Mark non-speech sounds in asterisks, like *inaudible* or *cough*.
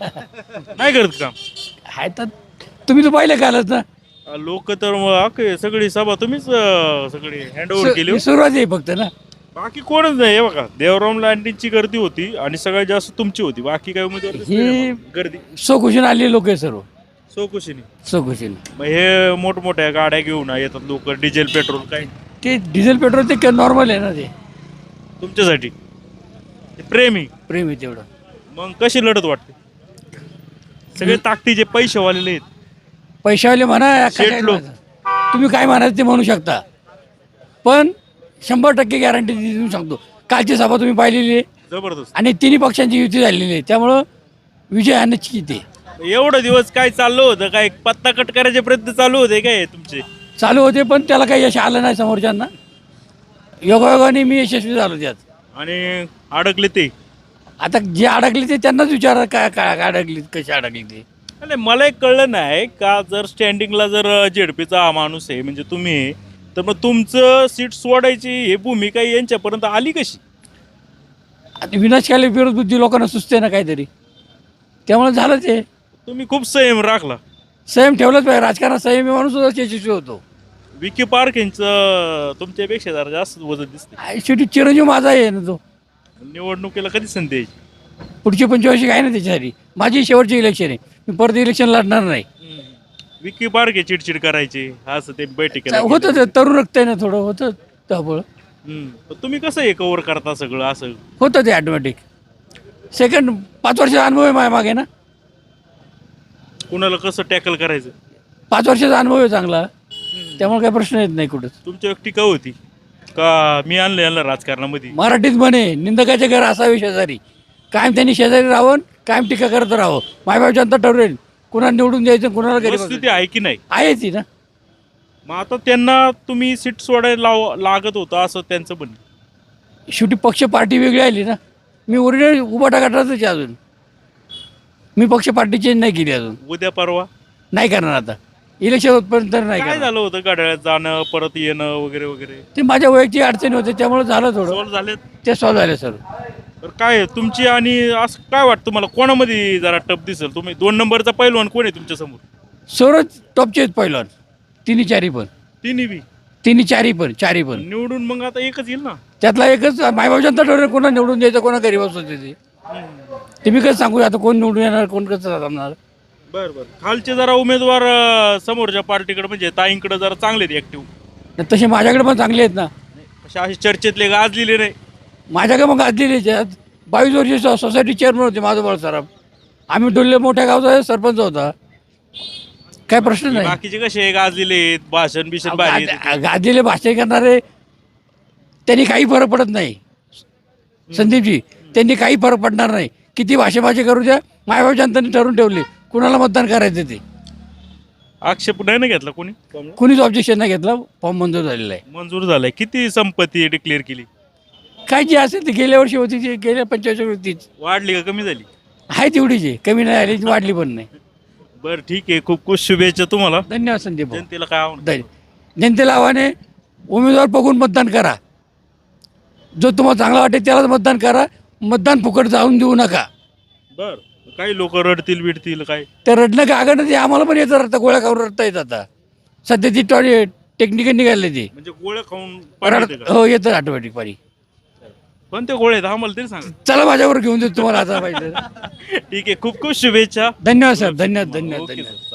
नाही करत काम? आहे तर तुम्ही तर पाहिलं कालच ना. लोक तर मग अख्खे सगळी सभा तुम्हीच अं, सगळी हँड ओव्हर केली हो. सुरुवात आहे फक्त ना. बाकी कोणच नाही हे बघा. देवराम लांडींची गर्दी होती आणि सगळ्यात जास्त तुमची होती. बाकी काय उमेदवार ही-. गर्दी. सोखुशीन आलेले लोक आहे सर्व. सोकुशीनी. सोखुशीन मग हे मोठमोठ्या गाड्या घेऊन येतात लोक डिझेल पेट्रोल काय? ते डिझेल पेट्रोल ते नॉर्मल आहे ना ते. तुमच्यासाठी. हे प्रेमी. प्रेम आहे तेवढं. मग कशी लढत वाटते? सगळे ताकदीचे पैसे वालेले आहेत. पैशावाले म्हणा या शेठ काय लोक. म्हणा. तुम्ही काय म्हणाल ते म्हणू शकता. पण शंभर टक्के गॅरंटी देऊ सांगतो कालची सभा तुम्ही पाहिलेली आहे. जबरदस्त. आणि तिन्ही पक्षांची युती झालेली आहे. त्यामुळं विजय हा निश्चित आहे एवढं दिवस काय चाललं होतं? काय पत्ता कट करायचे प्रयत्न चालू होते काय तुमचे? चालू होते पण त्याला काही यश आलं नाही समोरच्यांना. योगायोगाने मी यशस्वी झालो त्यात. आणि अडकले ते. आता जे अडकले ते त्यांनाच विचारा काय काय अडकली कशी अडकली ते? नाही मला एक कळलं नाही का जर स्टँडिंगला जर जेडपीचा हा माणूस आहे म्हणजे तुम्ही तर मग तुमचं सीट सोडायची ही भूमिका यांच्यापर्यंत आली कशी? आता विनाशकाली विरोध बुद्धी लोकांना सुचते ना काहीतरी. त्यामुळे झालं ते. तुम्ही खूप संयम राखला. संयम ठेवलंच पाहिजे. राजकारणात संयमी माणूस सुद्धा यशस्वी होतो. विकी पार्क यांचं तुमच्यापेक्षा जरा जास्त वजन दिसते शेवटी चिरंजीव माझा आहे ना तो. निवडणुकीला कधी संधी यायची पुढची पंचवर्षी आहे ना त्याच्यासाठी. माझी शेवटची इलेक्शन आहे. मी परत इलेक्शन लढणार नाही. विकी आहे चिडचिड करायची. असं ते बैठकीला होतं ते तरुण रक्त आहे ना थोडं होतं त्यामुळं. हम्म. पण तुम्ही कसं हे कव्हर करता सगळं असं? होतं ते ऑटोमॅटिक सेकंड पाच वर्षाचा अनुभव आहे माझ्या मागे ना. कुणाला कसं टॅकल करायचं? पाच वर्षाचा अनुभव आहे चांगला. त्यामुळे काही प्रश्न येत नाही कुठंच. तुमची एक टीका होती. का मी आणलं यांना राजकारणामध्ये? मराठीत म्हणे निंदकाचे घर असावे शेजारी. कायम त्यांनी शेजारी राहावं कायम टीका करत राहावं. मायबाप जनता ठरवेल कुणाला निवडून द्यायचं कुणाला बसायचं. आहे की नाही? आहे ती ना. मग आता त्यांना तुम्ही सीट सोडायला लाव लागत होतं असं त्यांचं म्हणणं. शेवटी पक्ष पार्टी वेगळी आली ना. मी ओरिजिनल उभाटा गटातच आहे अजून. मी पक्ष पार्टी चेंज नाही केली अजून. उद्या परवा? नाही करणार आता. इलेक्शन होतपर्यंत तर नाही काय झालं होतं गाड्यात जाणं परत येणं वगैरे वगैरे? ते माझ्या वैयक्तिक अडचणी होते त्यामुळे झालं थोडं. सॉल्व्ह झालेत? ते सॉल्व्ह झाले सर तर काय आहे? तुमची आणि असं काय वाटतं तुम्हाला? कोणामध्ये जरा टप दिसेल? तुम्ही दोन नंबरचा पैलवान कोण आहे तुमच्यासमोर सर्वच टॉपचे आहेत पहिलं तिन्ही चारी पण. तिन्ही बी? तिन्ही चारी पण चारी पण. निवडून मग आता एकच येईल ना? त्यातला एकच मायबाप जनता ठरवेल कोणा निवडून द्यायचं कोणा घरी बसवते ते ते मी कसं सांगू आता कोण निवडून येणार कोण कसं जमणार बर बर. खालचे जरा उमेदवार अं, समोरच्या पार्टीकडे म्हणजे ताईंकडे जरा चांगले आहेत ऍक्टिव्ह तसे माझ्याकडे पण चांगले आहेत ना. असे चर्चेतले गाजलेले नाही? माझ्याकडे मग गाजलेले बावीस वर्ष सोसायटी चेअरमन होते माधवबाळ सराफ आम्ही डोल्ले मोठ्या गावचा सरपंच होता. काय प्रश्न नाही. बाकीचे कसे गाजलेले आहेत भाषण बिषण भारी आहेत. गा- गाजलेले भाषण करणारे त्यांनी काही फरक पडत नाही. संदीपजी त्यांनी काही फरक पडणार नाही. किती भाषे भाषे करू द्या मायबाप जनतांनी ठरवून ठेवले. कुणाला मतदान करायचं ते? आक्षेप नाही ना घेतला कोणी? कुणीच ऑब्जेक्शन नाही घेतला फॉर्म मंजूर झालेला आहे. मंजूर झालाय. किती संपत्ती डिक्लेअर केली? काय जे असेल ते गेल्या वर्षी होती ती गेल्या पंचवीस होतीच वाढली का कमी झाली? आहे तेवढीच आहे. कमी नाही आली वाढली पण नाही. बर ठीक आहे. खूप खूप शुभेच्छा तुम्हाला. धन्यवाद संदीप भाऊ. जनतेला काय आवडतं? धन्य- जनतेला आव्हाने उमेदवार बघून मतदान करा. जो तुम्हाला चांगला वाटेल त्यालाच मतदान करा. मतदान फुकट जाऊन देऊ नका. बर. काही लोक रडतील बिडतील काय? तर रडणं का अगं ते आम्हाला पण येतं रडता गोळ्या खाऊन रडता येत आता. सध्या ती टॉय टेक्निकल निघाले ते. म्हणजे गोळ्या खाऊन पाणी रड येते का? हो येतं ऑटोमॅटिक पाणी. कोणते गोळे आहेत? आम्हाला तरी सांगा. चला माझ्यावर घेऊन देतो तुम्हाला आता पाहिजे. *laughs* ठीक आहे खूप खूप शुभेच्छा. धन्यवाद सर धन्यवाद धन्यवाद ओके, धन्यवाद. सर.